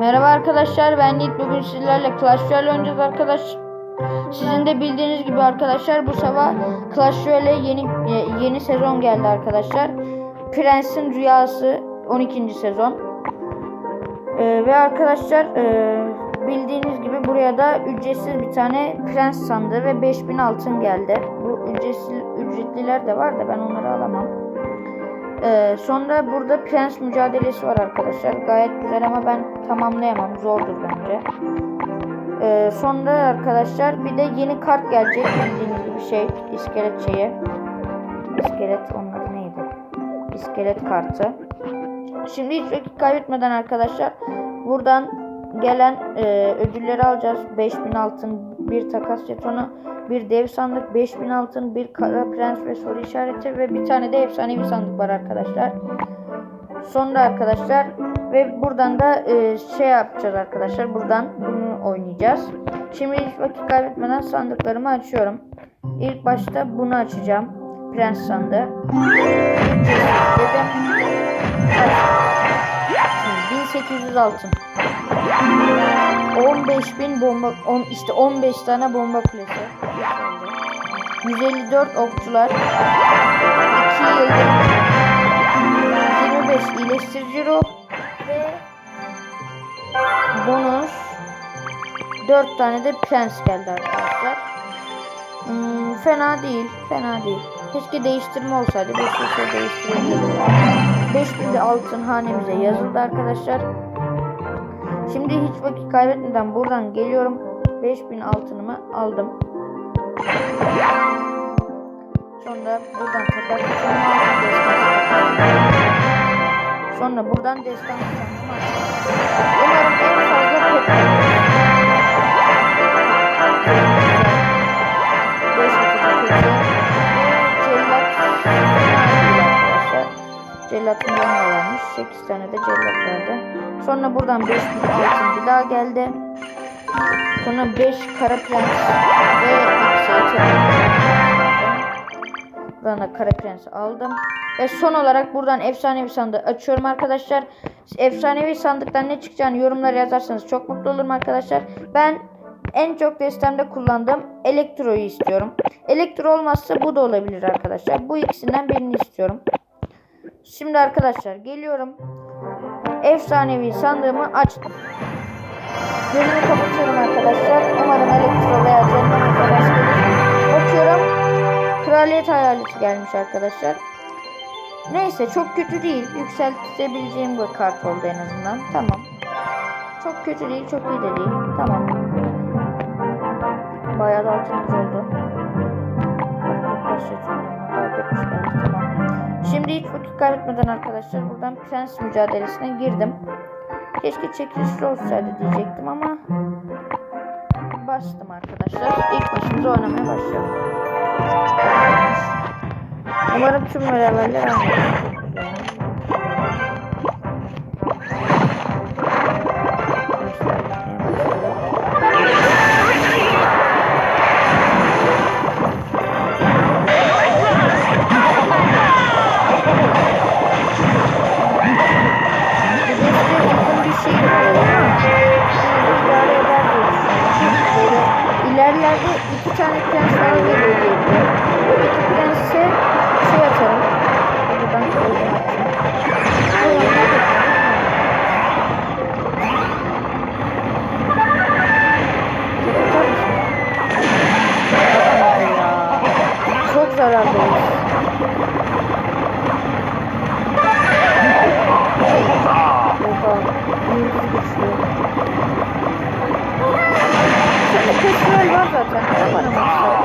Merhaba arkadaşlar ben Yiğit bugün sizlerle Clash Royale oynayacağız arkadaş. Sizin de bildiğiniz gibi arkadaşlar bu sabah Clash Royale yeni e, yeni sezon geldi arkadaşlar. Prens'in Rüyası 12. sezon. Ee, ve arkadaşlar e, bildiğiniz gibi buraya da ücretsiz bir tane prens sandığı ve 5000 altın geldi. Bu ücretsiz ücretliler de var da ben onları alamam. Ee, sonra burada prens mücadelesi var arkadaşlar. Gayet güzel ama ben tamamlayamam. Zordur bence. Ee, sonra arkadaşlar bir de yeni kart gelecek. Bildiğiniz gibi şey. iskelet şeyi. İskelet onun neydi? İskelet kartı. Şimdi hiç vakit kaybetmeden arkadaşlar buradan gelen e, ödülleri alacağız. 5000 altın, bir takas jetonu, bir dev sandık, 5000 altın, bir kara prens ve soru işareti ve bir tane de efsanevi sandık var arkadaşlar. Sonra arkadaşlar ve buradan da e, şey yapacağız arkadaşlar. Buradan bunu oynayacağız. Şimdi hiç vakit kaybetmeden sandıklarımı açıyorum. İlk başta bunu açacağım. Prens sandığı. Dedim. Şimdi 1800 altın. 15.000 bomba on, işte 15 tane bomba kulesi. 154 okçular. 2 yıldız. 25 iyileştirici ruh ve bonus 4 tane de prens geldi arkadaşlar. Hmm, fena değil. Fena değil. Keşke değiştirme olsaydı. 5 şey değiştirebilirdim. 5000 de altın hanemize yazıldı arkadaşlar. Şimdi hiç vakit kaybetmeden buradan geliyorum. 5000 altınımı aldım. Sonra buradan. Destan Sonra buradan destan. Umarım en fazla pet Beş kutu kötü. Cellat arkadaşlar. Cellat milyon varmış. 8 tane de cellat vardı. Sonra buradan 5000 altın bir daha geldi. Sonra 5 kara prens ve yüksek Buradan da kara prens aldım. Ve son olarak buradan efsanevi sandığı açıyorum arkadaşlar. Efsanevi sandıktan ne çıkacağını yorumlara yazarsanız çok mutlu olurum arkadaşlar. Ben en çok destemde kullandığım elektroyu istiyorum. Elektro olmazsa bu da olabilir arkadaşlar. Bu ikisinden birini istiyorum. Şimdi arkadaşlar geliyorum. Efsanevi sandığımı açtım. Gözümü kapatıyorum arkadaşlar. Umarım elektro veya cennet arkadaş gelir. Bakıyorum. Kraliyet hayaleti gelmiş arkadaşlar. Neyse çok kötü değil. Yükseltebileceğim bir kart oldu en azından. Tamam. Çok kötü değil, çok iyi de değil. Tamam. Bayağı da altımız oldu. Tamam. Şimdi hiç vakit kaybetmeden arkadaşlar buradan prens mücadelesine girdim. Keşke çekilişli olsaydı diyecektim ama bastım arkadaşlar. İlk başımıza oynamaya başlıyorum. Umarım tüm leveller anlayacak. Petrol var zaten. Yapamamışlar.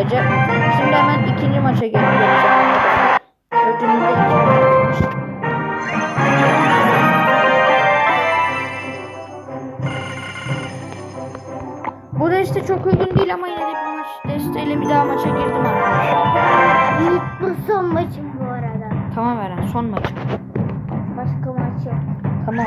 Böylece. Şimdi hemen ikinci maça geleceğim. Ödülünde iki maç. Bu deste çok uygun değil ama yine de bir maç desteğiyle bir daha maça girdim arkadaşlar. Bu son maçım bu arada. Tamam Eren son maç. Başka maç yok. Tamam.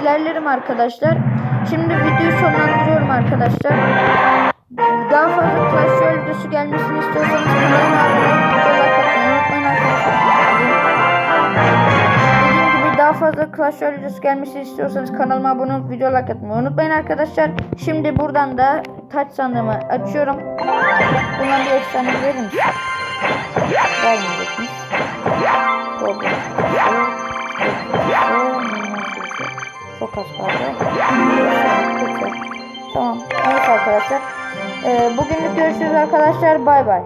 İlerlerim arkadaşlar. Şimdi videoyu sonlandırıyorum arkadaşlar. Daha fazla Clash Royale videosu gelmesini istiyorsanız kanalıma abone atmayı unutmayın arkadaşlar. Dediğim gibi daha fazla Clash Royale videosu gelmesini istiyorsanız kanalıma abone olup video like atmayı unutmayın arkadaşlar. Şimdi buradan da taç sandığımı açıyorum. Bundan bir efsane verir misin? Vermeyecekmiş. Problem. Çok az kaldı. Tamam. Evet arkadaşlar. Ee, bugünlük görüşürüz arkadaşlar. Bay bay.